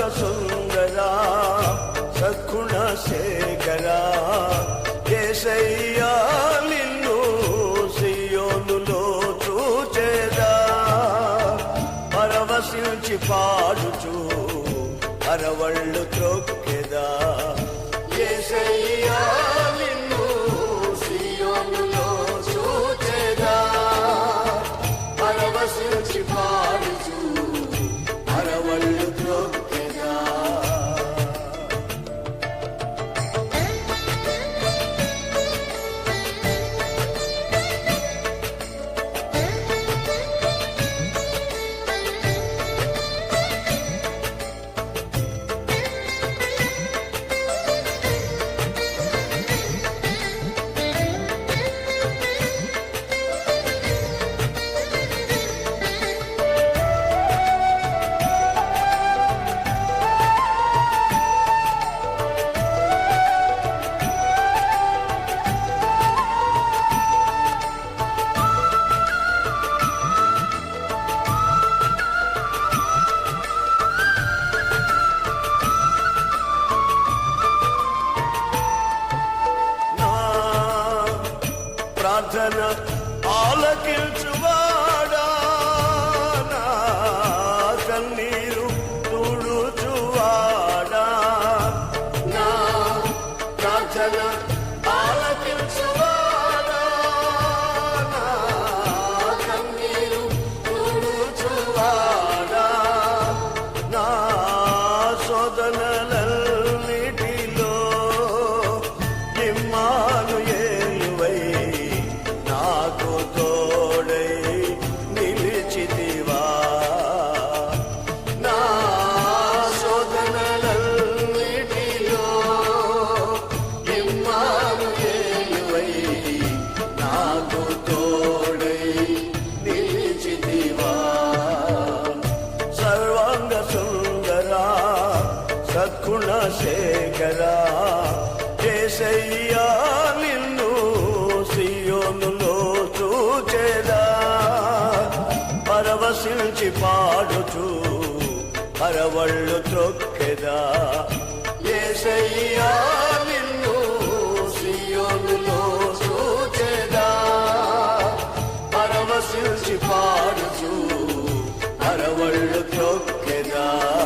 సర్వాంగ సుందరా ప్రార్థన ఆలకించువాడా? కన్నీరు తుడుచువాడా? నా ప్రార్థన ఆలకించువాడా? కన్నీరు తుడుచువాడా? నా శోధనలన్నిటిలో సర్వాంగ సుందరా సద్గుణ శేఖరా కేసయ్యా నిన్ను సియోనులో చూచేదా. పరవశించి పాడుచు పరవళ్ళు త్రొక్కెదా. ఏసయ్యా అరవళ్ళు త్రొక్కెదా నా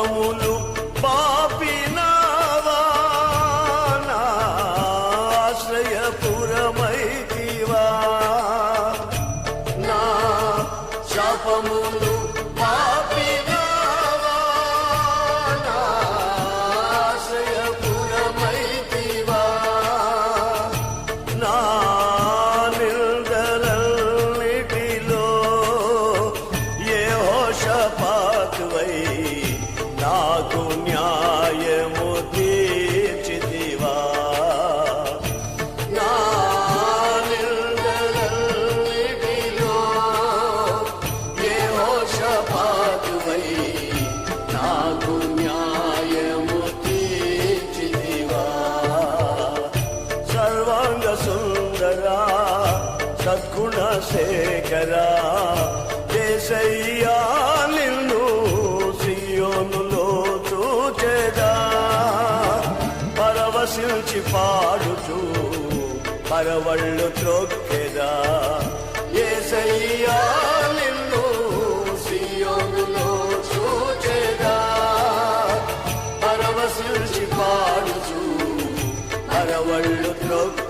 శాపములు సద్గుణ శేఖరా నిన్ను సియోనులో చూచేదా. పరవశించి పాడుచు పరవళ్ళు త్రొక్కెదా. ఏసయ్యా నిన్ను సియోనులో చూచేదా. పరవశించి పాడుచు పరవళ్ళు త్రొక్క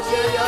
Yeah.